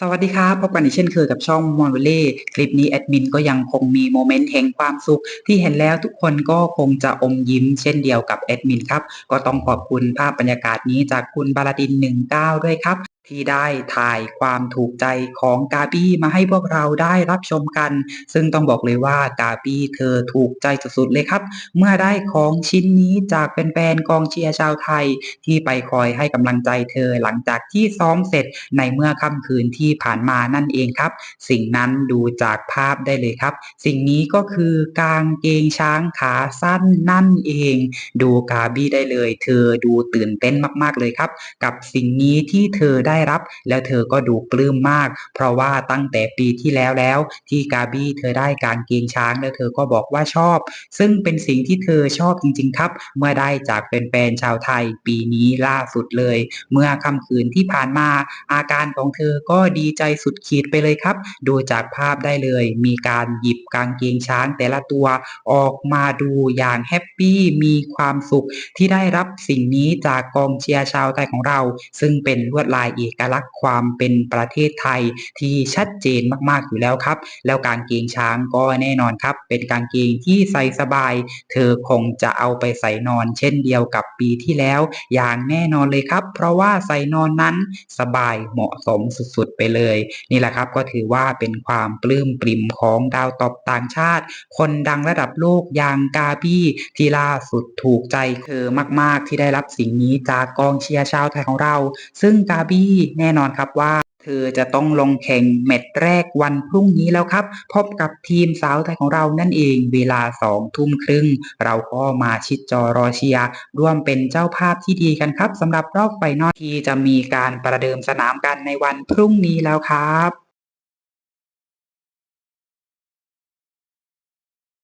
สวัสดีครับ พบกันอีกเช่นเคยกับช่องมอนเวเล่คลิปนี้แอดมินก็ยังคงมีโมเมนต์แห่งความสุข ที่เห็นแล้วทุกคนก็คงจะอมยิ้มเช่นเดียวกับแอดมินครับ ก็ต้องขอบคุณภาพบรรยากาศนี้จากคุณบาลาดิน 19 ด้วยครับ ที่ได้ถ่ายความถูกใจของกาบี้มาให้พวกเราได้รับชมกัน ซึ่งต้องบอกเลยว่ากาบี้เธอถูกใจสุดๆเลยครับ เมื่อได้ของชิ้นนี้จากแฟนๆกองเชียร์ชาวไทย ที่ไปคอยให้กำลังใจเธอหลังจากที่ซ้อมเสร็จในเมื่อค่ำคืนที่ผ่านมานั่นเองครับ สิ่งนั้นดูจากภาพได้เลยครับ สิ่งนี้ก็คือกางเกงช้างขาสั้นนั่นเอง ดูกาบี้ได้เลย เธอดูตื่นเต้นมากๆเลยครับ กับสิ่งนี้ที่เธอได้รับ แล้วเธอก็ดูปลื้มมาก เพราะว่าตั้งแต่ปีที่แล้วแล้วที่กาบี้เธอได้กางเกงช้างแล้วเธอก็บอกว่าชอบ ซึ่งเป็นสิ่งที่เธอชอบจริง ๆ ครับ เมื่อได้จากแฟนๆชาวไทยปีนี้ล่าสุดเลย เมื่อค่ำคืนที่ผ่านมา อาการของเธอก็ดีใจสุดขีดไปเลยครับ ดูจากภาพได้เลย มีการหยิบกางเกงช้างแต่ละตัวออกมาดูอย่างแฮปปี้มีความสุขที่ได้รับสิ่งนี้จากกองเชียร์ชาวไทยของเรา ซึ่งเป็นลวดลายเอกลักษณ์ความเป็นประเทศไทยที่ชัดเจนมากๆอยู่แล้วครับ แล้วกางเกงช้างก็แน่นอนครับ เป็นกางเกงที่ใส่สบาย เธอคงจะเอาไปใส่นอน เช่นเดียวกับปีที่แล้ว อย่างแน่นอนเลยครับ เพราะว่าใส่นอนนั้นสบายเหมาะสมสุดๆไปเลย นี่แหละครับก็ถือว่าเป็นความปลื้มปริ่มของดาวตบต่างชาติ คนดังระดับโลกอย่างกาบี้ที่ล่าสุดถูกใจเธอมาก ๆ ที่ได้รับสิ่งนี้จากกองเชียร์ชาวไทยของเรา ซึ่งกาบี้แน่นอนครับว่า เธอจะต้องลงแข่งแมตช์แรกวันพรุ่งนี้แล้วครับ พบกับทีมสาวไทยของเรานั่นเองเวลาสองทุ่มครึ่ง เราก็มาชิดจอรอเชียร์ร่วมเป็นเจ้าภาพที่ดีกันครับสำหรับรอบไฟนอลที่จะมีการประเดิมสนามกันในวันพรุ่งนี้แล้วครับ